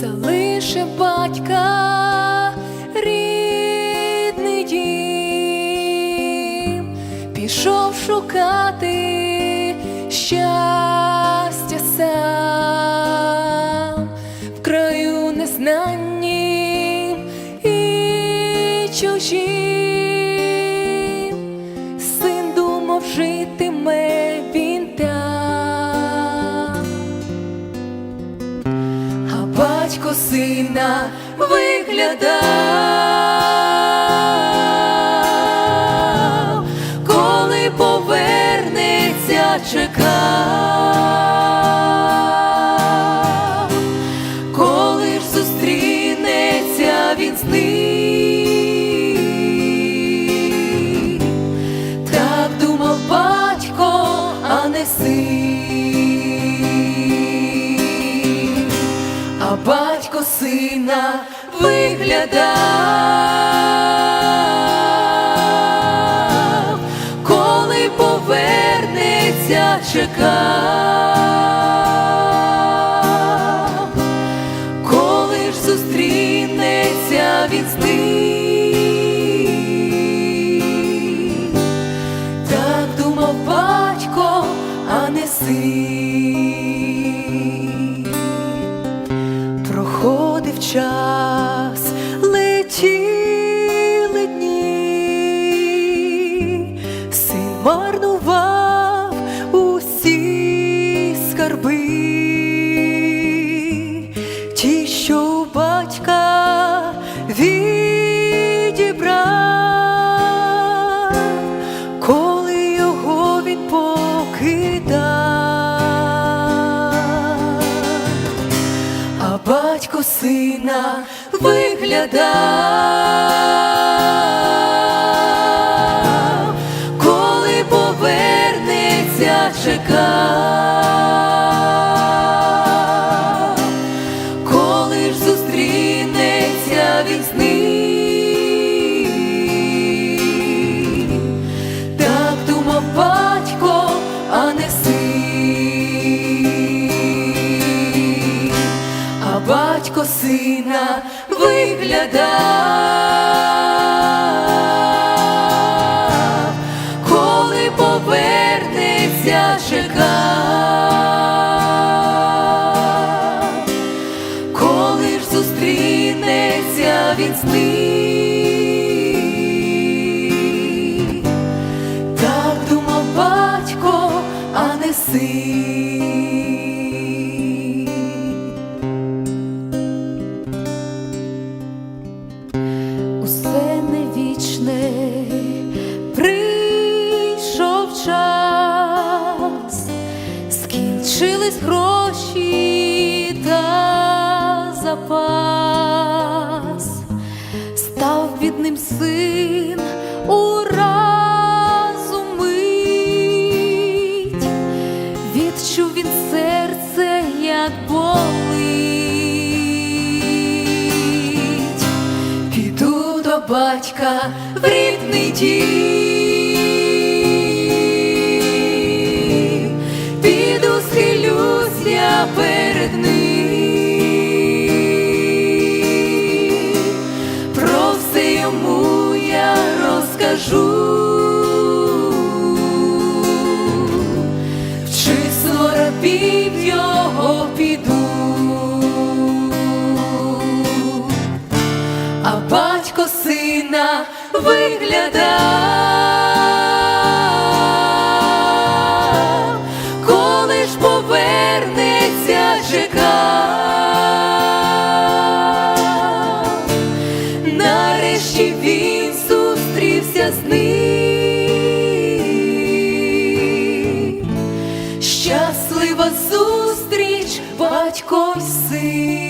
Залише батька рідний дім, пішов шукати щастя сам в краю незнаннім і чужим. Батько сина виглядав, коли повернеться, чекав, коли ж зустрінеться він з ним. Так думав батько, а не син, сина виглядав, коли повернеться, чекав, Проходив час, летіли дні, син марнував батько сина виглядав, коли повернеться, чекав, батько сина гроші та запас, став бідним син уразу мить, відчув він серце, як болить. Піду до батька в рідний дім, перед про все йому я розкажу. В число його піду. А батько сина виглядав, Нарешті він зустрівся з ним. Щаслива зустріч, батько й син.